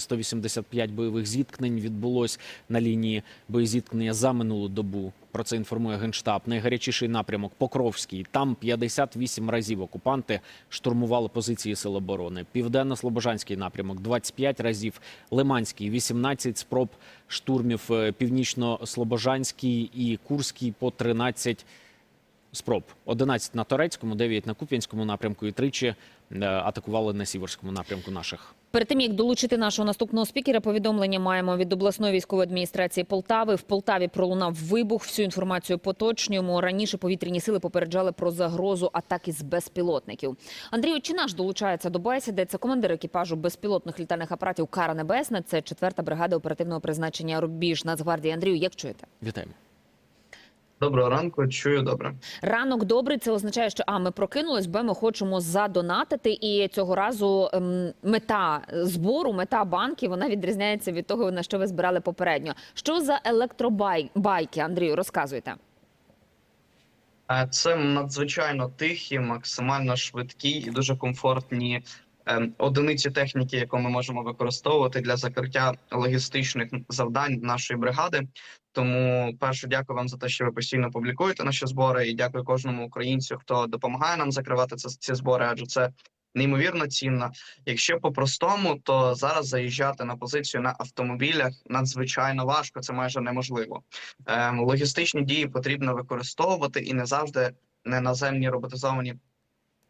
185 бойових зіткнень відбулось на лінії боєзіткнення за минулу добу. Про це інформує генштаб. Найгарячіший напрямок Покровський. Там 58 разів окупанти штурмували позиції сил оборони. Південно-слобожанський напрямок 25 разів. Лиманський 18 спроб штурмів. Е, Північно-слобожанський і Курський по 13 спроб. 11 на Торецькому, 9 на Куп'янському напрямку і тричі е, атакували на Сіверському напрямку наших. Перед тим як долучити нашого наступного спікера, повідомлення маємо від обласної військової адміністрації Полтави. В Полтаві пролунав вибух. Всю інформацію поточнюємо. Раніше повітряні сили попереджали про загрозу атаки з безпілотників. Андрій Очинаш долучається до бесіди. Це командир екіпажу безпілотних літальних апаратів Кара Небесна. Це четверта бригада оперативного призначення Рубіж Нацгвардії. Андрію, як чуєте? Вітаємо. Доброго ранку, чую добре. Ранок добрий. Це означає, що а ми прокинулись, бо ми хочемо задонатити. І цього разу ем, мета збору, мета банки, вона відрізняється від того, на що ви збирали попередньо. Що за електробайки, Андрію, розказуйте. Е, Це надзвичайно тихі, максимально швидкі і дуже комфортні одиниці техніки, яку ми можемо використовувати для закриття логістичних завдань нашої бригади. Тому перше, дякую вам за те, що ви постійно публікуєте наші збори, і дякую кожному українцю, хто допомагає нам закривати це, ці збори, адже це неймовірно цінно. Якщо по-простому, то зараз заїжджати на позицію на автомобілях надзвичайно важко, це майже неможливо. Ем, логістичні дії потрібно використовувати і не завжди не наземні роботизовані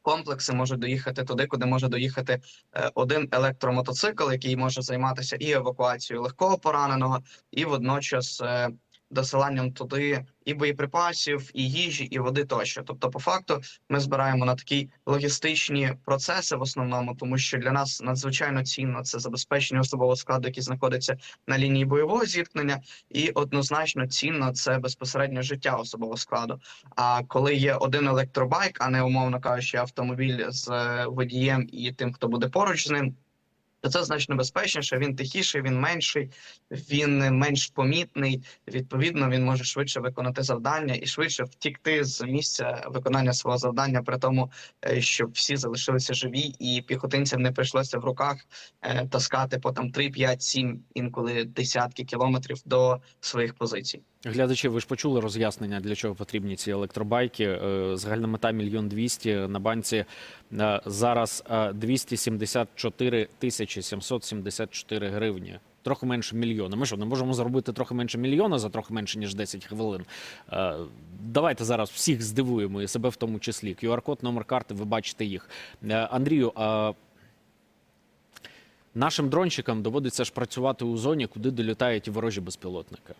комплекси можуть доїхати туди, куди може доїхати е, один електромотоцикл, який може займатися і евакуацією легкого пораненого, і водночас е, досиланням туди і боєприпасів, і їжі, і води тощо. Тобто, по факту, ми збираємо на такі логістичні процеси в основному, тому що для нас надзвичайно цінно це забезпечення особового складу, який знаходиться на лінії бойового зіткнення, і однозначно цінно це безпосередньо життя особового складу. А коли є один електробайк, а не умовно кажучи, автомобіль з е, водієм і тим, хто буде поруч з ним. То це значно безпечніше. Він тихіший, він менший, він менш помітний. Відповідно, він може швидше виконати завдання і швидше втікти з місця виконання свого завдання, при тому, е, щоб всі залишилися живі, і піхотинцям не прийшлося в руках е, таскати по там 3, 5, 7, інколи десятки кілометрів до своїх позицій. Глядачі, ви ж почули роз'яснення, для чого потрібні ці електробайки. Е, Загальна мета мільйон двісті на банці е, зараз е, 274 тисячі 774 гривні. Трохи менше мільйона. Ми що, не можемо заробити трохи менше мільйона за трохи менше ніж 10 хвилин. Е, Давайте зараз всіх здивуємо і себе в тому числі. QR-код, номер карти, ви бачите їх. Е, Андрію, нашим дрончикам доводиться ж працювати у зоні, куди долітають ворожі безпілотники.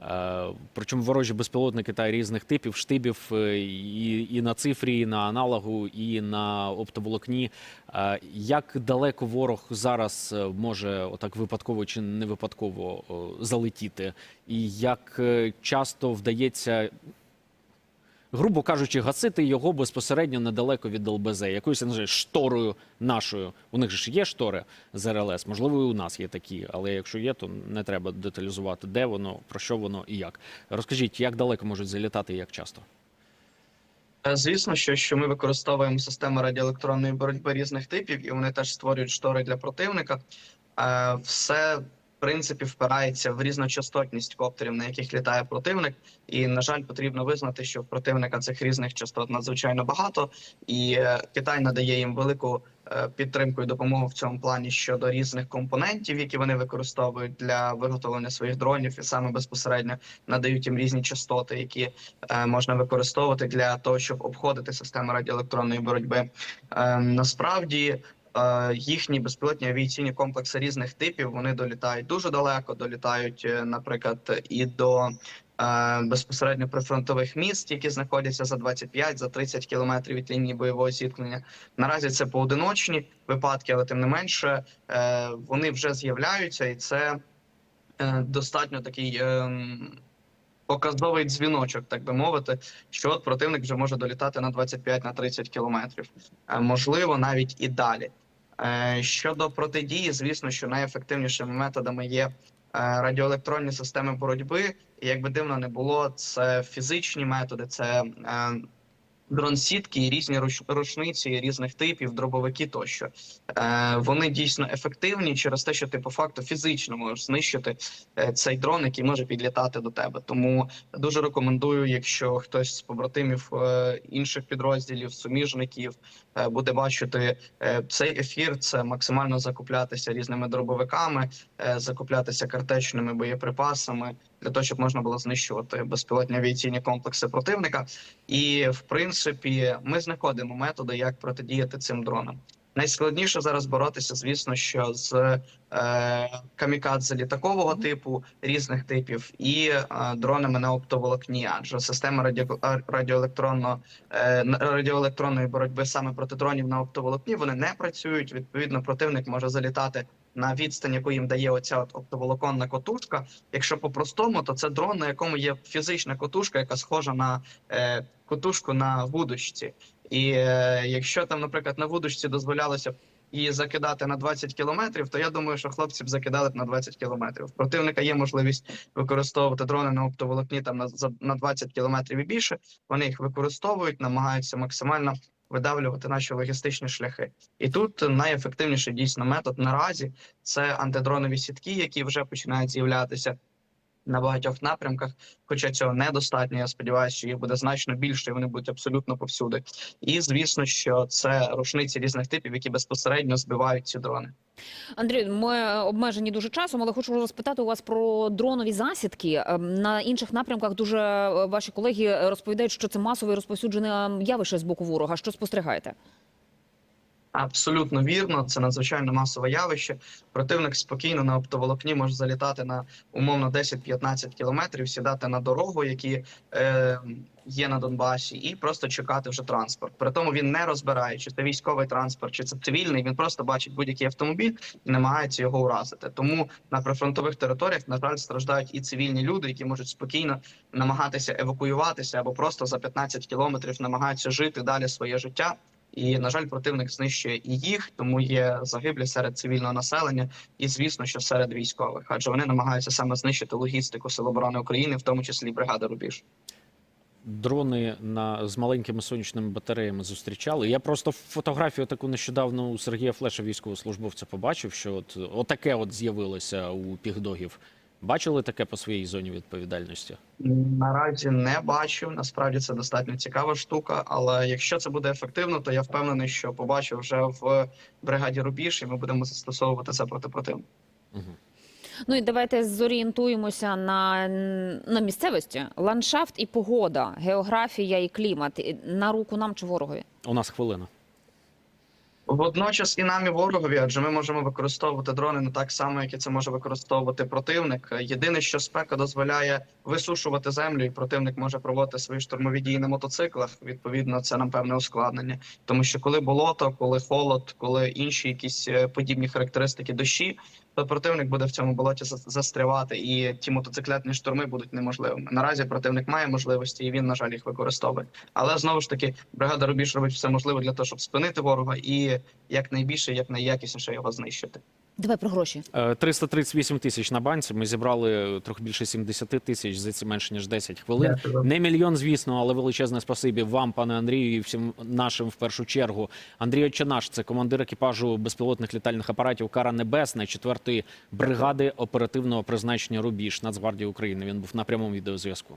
Е, Причому ворожі безпілотники та різних типів, штибів е, і, і на цифрі, і на аналогу, і на оптоволокні. Е, Як далеко ворог зараз може отак випадково чи не випадково залетіти? І як часто вдається, грубо кажучи, гасити його безпосередньо недалеко від ЛБЗ, якоюсь не шторою нашою. У них ж є штори з РЛС, можливо, і у нас є такі, але якщо є, то не треба деталізувати, де воно, про що воно і як. Розкажіть, як далеко можуть залітати і як часто? Е, Звісно, що, що ми використовуємо системи радіоелектронної боротьби різних типів, і вони теж створюють штори для противника. Е, Все принципі впирається в різночастотність коптерів, на яких літає противник. І на жаль, потрібно визнати, що в противника цих різних частот надзвичайно багато, і е, Китай надає їм велику е, підтримку і допомогу в цьому плані щодо різних компонентів, які вони використовують для виготовлення своїх дронів, і саме безпосередньо надають їм різні частоти, які е, можна використовувати для того, щоб обходити систему радіоелектронної боротьби. Е, насправді. Е, Їхні безпілотні авіаційні комплекси різних типів вони долітають дуже далеко, долітають, е, наприклад, і до е, безпосередньо прифронтових міст, які знаходяться за 25 за 30 кілометрів від лінії бойового зіткнення. Наразі це поодиночні випадки, але тим не менше вони вже з'являються, і це достатньо такий. Показовий дзвіночок, так би мовити, що от противник вже може долітати на 25 на 30 кілометрів, можливо, навіть і далі. Е, Щодо протидії, звісно, що найефективнішими методами є е, радіоелектронні системи боротьби. І як би дивно не було, це фізичні методи, це е, дрон-сітки і різні рушниці різних типів, дробовики тощо. Е, вони дійсно ефективні через те, що ти по факту фізично можеш знищити е, цей дрон, який може підлітати до тебе. Тому дуже рекомендую, якщо хтось з побратимів е, інших підрозділів, суміжників е, буде бачити цей ефір, це максимально закуплятися різними дробовиками, закуплятися картечними боєприпасами для того, щоб можна було знищувати безпілотні авіаційні комплекси противника. І в принципі, ми знаходимо методи, як протидіяти цим дронам. Найскладніше зараз боротися, звісно, що з е, камікадзе літакового типу різних типів і е, дронами на оптоволокні, адже система радіо, радіоелектронно, е, радіоелектронної боротьби саме проти дронів на оптоволокні вони не працюють. Відповідно, противник може залітати на відстань, яку їм дає оця от оптоволоконна котушка. Якщо по-простому, то це дрон, на якому є фізична котушка, яка схожа на е, котушку на вудочці. І е, якщо там, наприклад, на вудочці дозволялося її закидати на 20 кілометрів, то я думаю, що хлопці б закидали б на 20 кілометрів. Противника є можливість використовувати дрони на оптоволокні там на, на 20 кілометрів і більше. Вони їх використовують, намагаються максимально видавлювати наші логістичні шляхи. І тут найефективніший дійсно метод наразі це антидронові сітки, які вже починають з'являтися на багатьох напрямках. Хоча цього недостатньо. Я сподіваюся, що їх буде значно більше, і вони будуть абсолютно повсюди. І звісно, що це рушниці різних типів, які безпосередньо збивають ці дрони. Андрій, ми обмежені дуже часом, але хочу розпитати у вас про дронові засідки. Ем, На інших напрямках дуже е, ваші колеги розповідають, що це масове і розповсюджене явище з боку ворога. Що спостерігаєте? Абсолютно вірно, це надзвичайно масове явище. Противник спокійно на оптоволокні може залітати на умовно 10-15 кілометрів, сідати на дорогу, які е, є на Донбасі, і просто чекати вже транспорт. При тому він не розбирає, чи це військовий транспорт, чи це цивільний. Він просто бачить будь-який автомобіль і намагається його уразити. Тому на прифронтових територіях, на жаль, страждають і цивільні люди, які можуть спокійно намагатися евакуюватися або просто за 15 кілометрів намагаються жити далі своє життя. І на жаль, противник знищує і їх, тому є загиблі серед цивільного населення, і звісно, що серед військових, адже вони намагаються саме знищити логістику Сил оборони України, в тому числі бригади Рубіж. Дрони на з маленькими сонячними батареями зустрічали. Я просто фотографію таку нещодавно у Сергія Флеша, військовослужбовця, побачив, що от отаке от з'явилося у пігдогів. Бачили таке по своїй зоні відповідальності? Наразі не бачу. Насправді це достатньо цікава штука. Але якщо це буде ефективно, то я впевнений, що побачу вже в бригаді Рубіж, і ми будемо застосовувати це проти противника. Угу. Ну і давайте зорієнтуємося на, на місцевості. Ландшафт і погода, географія і клімат. На руку нам чи ворогові? У нас хвилина. Водночас і нам і ворогові, адже ми можемо використовувати дрони не так само, як і це може використовувати противник. Єдине, що спека дозволяє висушувати землю, і противник може проводити свої штурмові дії на мотоциклах. Відповідно, це нам певне ускладнення. Тому що коли болото, коли холод, коли інші якісь е, подібні характеристики дощі, то противник буде в цьому болоті за- застрявати, і ті мотоциклетні штурми будуть неможливими. Наразі противник має можливості, і він, на жаль, їх використовує. Але знову ж таки, бригада Рубіж робить все можливе для того, щоб спинити ворога і якнайбільше, якнайякісніше його знищити. Давай про гроші. Е, 338 тисяч на банці. Ми зібрали трохи більше 70 тисяч за ці менше ніж 10 хвилин. Не мільйон, звісно, але величезне спасибі вам, пане Андрію, і всім нашим в першу чергу. Андрій Очанаш, це командир екіпажу безпілотних літальних апаратів Кара Небесна 4-ї бригади оперативного призначення Рубіж Нацгвардії України. Він був на прямому відеозв'язку.